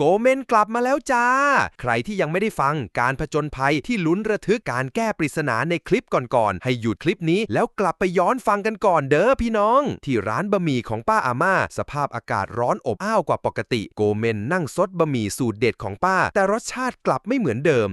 โกเมนกลับมาแล้วจ้า ใครที่ยังไม่ได้ฟังการผจญภัยที่ลุ้นระทึกการแก้ปริศนาในคลิปก่อนๆ ให้หยุดคลิปนี้แล้วกลับไปย้อนฟังกันก่อนเด้อพี่น้อง ที่ร้านบะหมี่ของป้าอาม่า สภาพอากาศร้อนอบอ้าวกว่าปกติ โกเมนนั่งซดบะหมี่สูตรเด็ดของป้า แต่รสชาติกลับไม่เหมือนเดิม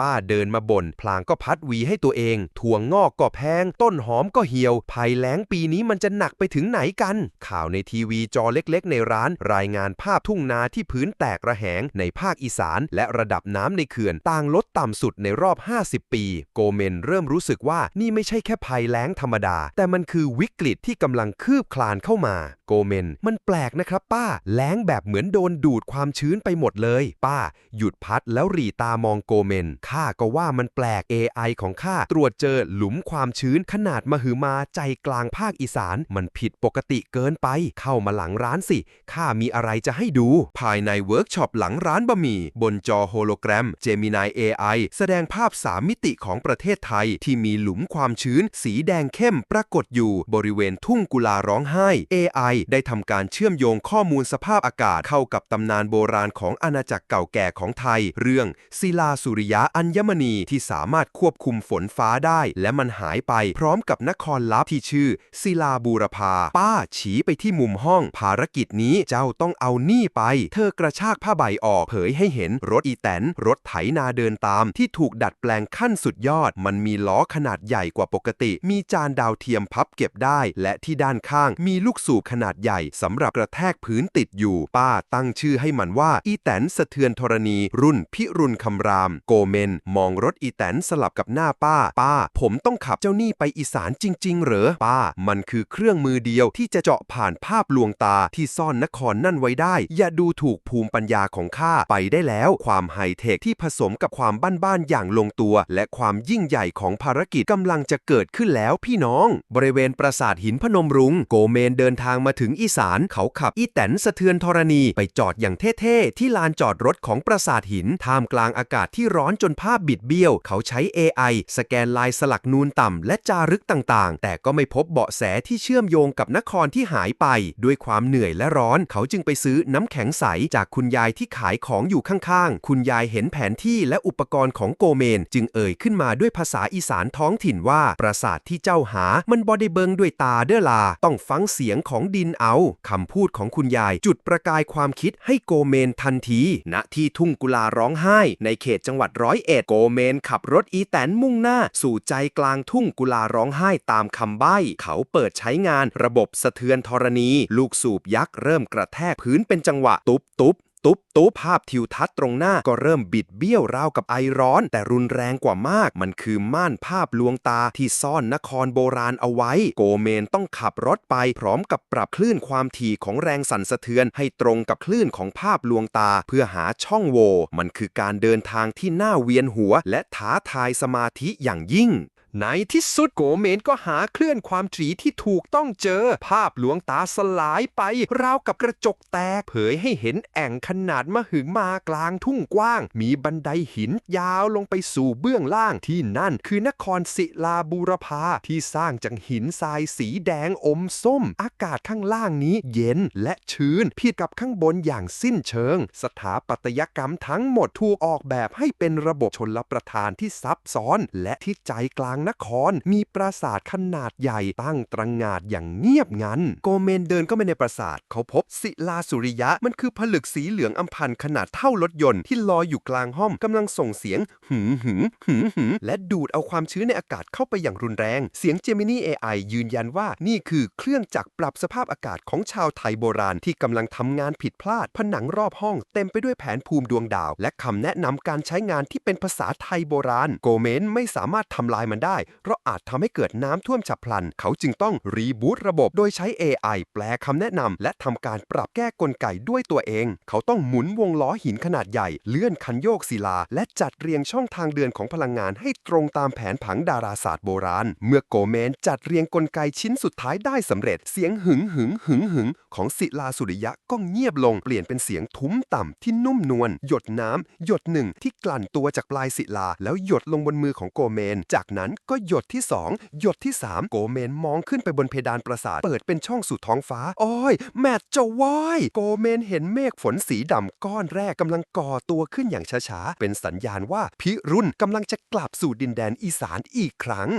ป้าเดินมาบน่นพลางก็พัดหวีให้ตัวเอง ถั่วงงอกก็แพง ต้นหอมก็เหี่ยว ภัยแล้งปีนี้มันจะหนักไปถึงไหนกัน ข่าวในทีวีจอเล็กๆ ในร้าน รายงานภาพทุ่งนาที่พื้นแตกระแหงในภาคอีสาน และระดับน้ำในเขื่อนต่างลดต่ำสุดในรอบ 50 ปี โกเมนเริ่มรู้สึกว่านี่ไม่ใช่แค่ภัยแล้งธรรมดา แต่มันคือวิกฤตที่กำลังคืบคลานเข้ามา โกเมน มันแปลกนะครับป้า แล้งแบบเหมือนโดนดูดความชื้นไปหมดเลย ป้า หยุดพัดแล้วรีตามองโกเมนข้าก็ว่ามันแปลก AI ของข้าตรวจเจอหลุมความชื้นขนาดมหึมาใจกลางภาคอีสาน มันผิดปกติเกินไป เข้ามาหลังร้านสิ ข้ามีอะไรจะให้ดู ภายในเวิร์กช็อปหลังร้านบะหมี่ บนจอโฮโลแกรม Gemini AI แสดงภาพ 3 มิติของประเทศไทย ที่มีหลุมความชื้น สีแดงเข้มปรากฏอยู่ บริเวณทุ่งกุลาร้องไห้ AI ได้ทำการเชื่อมโยงข้อมูลสภาพอากาศเข้ากับตำนานโบราณของอาณาจักรเก่าแก่ของไทย เรื่องศิลาสุริยะอัญมณีที่สามารถควบคุมฝนฟ้าได้ และมันหายไปพร้อมกับนครลับที่ชื่อ ศิลาบูรพา ป้าชี้ไปที่มุมห้อง ภารกิจนี้เจ้าต้องเอานี่ไป เธอกระชากผ้าใบออกเผยให้เห็นรถอีแตน รถไถนาเดินตาม ที่ถูกดัดแปลงขั้นสุดยอด มันมีล้อขนาดใหญ่กว่าปกติ มีจานดาวเทียมพับเก็บได้ และที่ด้านข้างมีลูกสูบขนาดใหญ่สำหรับกระแทกพื้นติดอยู่ ป้าตั้งชื่อให้มันว่าอีแตนสะเทือนธรณี รุ่นพิรุณคำรามโกเมน มองรถอีแตนสลับกับหน้าป้า ป้า ผมต้องขับเจ้านี่ไปอีสานจริง ๆ เหรอ ป้า มันคือเครื่องมือเดียวที่จะเจาะผ่านภาพลวงตาที่ซ่อนนครนั่นไว้ได้ อย่าดูถูกภูมิปัญญาของข้าไปได้แล้ว ความไฮเทคที่ผสมกับความบ้านๆอย่างลงตัว และความยิ่งใหญ่ของภารกิจกำลังจะเกิดขึ้นแล้วพี่น้อง บริเวณปราสาทหินพนมรุง้งโกเมนเดินทางมาถึงอีสานเขาขับอีแตนสะเทือนธรณีไปจอดอย่างเท่ๆที่ลานจอดรถของปราสาทหินท่ามกลางอากาศที่ร้อนจนภาพบิดเบี้ยว เขาใช้ AI สแกนลายสลักนูนต่ำและจารึกต่างๆ แต่ก็ไม่พบเบาะแสที่เชื่อมโยงกับนครที่หายไป ด้วยความเหนื่อยและร้อน เขาจึงไปซื้อน้ำแข็งใสจากคุณยายที่ขายของอยู่ข้างๆ คุณยายเห็นแผนที่และอุปกรณ์ของโกเมน จึงเอ่ยขึ้นมาด้วยภาษาอีสานท้องถิ่นว่า ปราสาทที่เจ้าหา มันบอด้เบิงด้วยตาเด้อลา ต้องฟังเสียงของดินเอาคำพูดของคุณยาย จุดประกายความคิดให้โกเมนทันที ณ ที่ทุ่งกุลาร้องไห้ ในเขตจังหวัดร้อยเอ็ดโกเมนขับรถอีแตนมุ่งหน้า สู่ใจกลางทุ่งกุลาร้องไห้ตามคำใบ้ เขาเปิดใช้งานระบบสะเทือนธรณี ลูกสูบยักษ์เริ่มกระแทกพื้นเป็นจังหวะ ตุบตุบ ตุ๊บตุ๊บภาพทิวทัศน์ตรงหน้าก็เริ่มบิดเบี้ยวราวกับไอร้อน แต่รุนแรงกว่ามาก มันคือม่านภาพลวงตาที่ซ่อนนครโบราณเอาไว้ โกเมนต้องขับรถไปพร้อมกับปรับคลื่นความถี่ของแรงสั่นสะเทือน ให้ตรงกับคลื่นของภาพลวงตา เพื่อหาช่องโหว่มันคือการเดินทางที่น่าเวียนหัว และท้าทายสมาธิอย่างยิ่ง ในที่สุดโกเมนก็หาเคลื่อนความถี่ที่ถูกต้องเจอ ภาพหลวงตาสลายไป ราวกับกระจกแตก เผยให้เห็นแอ่งขนาดมหึมากลางทุ่งกว้าง มีบันไดหินยาวลงไปสู่เบื้องล่างที่นั่น คือนครศิลาบูรพาที่สร้างจากหินทรายสีแดงอมส้ม อากาศข้างล่างนี้เย็นและชื้นผิดกับข้างบนอย่างสิ้นเชิง สถาปัตยกรรมทั้งหมดถูกออกแบบให้เป็นระบบชนรับประทานที่ซับซ้อน และที่ใจกลางนคร มีปราสาทขนาดใหญ่ตั้งตระงานอย่างเงียบงัน โกเมนเดินเข้าไปในปราสาท เขาพบศิลาสุริยะ มันคือผลึกสีเหลืองอำพันขนาดเท่ารถยนต์ที่ลอยอยู่กลางห้องกำลังส่งเสียง หืมหืมหืมหืมและดูดเอาความชื้นในอากาศเข้าไปอย่างรุนแรง เสียง Gemini AI ยืนยันว่านี่คือเครื่องจักรปรับสภาพอากาศของชาวไทยโบราณที่กำลังทำงานผิดพลาด ผนังรอบห้องเต็มไปด้วยแผนภูมิดวงดาว และคำแนะนำการใช้งานที่เป็นภาษาไทยโบราณ โกเมนไม่สามารถทำลายมันได้เพราะอาจทำให้เกิดน้ำท่วมฉับพลัน เขาจึงต้องรีบูตระบบโดยใช้ AI แปลคำแนะนำและทำการปรับแก้กลไกด้วยตัวเอง เขาต้องหมุนวงล้อหินขนาดใหญ่ เลื่อนคันโยกศิลา และจัดเรียงช่องทางเดินของพลังงานให้ตรงตามแผนผังดาราศาสตร์โบราณ เมื่อโกเมนจัดเรียงกลไกชิ้นสุดท้ายได้สำเร็จ เสียงหึงหึงหึงหึงของศิลาสุริยะก็เงียบลง เปลี่ยนเป็นเสียงทุ้มต่ำที่นุ่มนวล หยดน้ำหยดหนึ่งที่กลั่นตัวจากปลายศิลา แล้วหยดลงบนมือของโกเมน จากนั้นก็หยดที่สองหยดที่สามโกเมนมองขึ้นไปบนเพดานปราสาท เปิดเป็นช่องสู่ท้องฟ้าโอ้ยแมทจะว่าย โกเมนเห็นเมฆฝนสีดำก้อนแรกกำลังก่อตัวขึ้นอย่างช้าๆ เป็นสัญญาณว่าพิรุณกำลังจะกลับสู่ดินแดนอีสานอีกครั้ง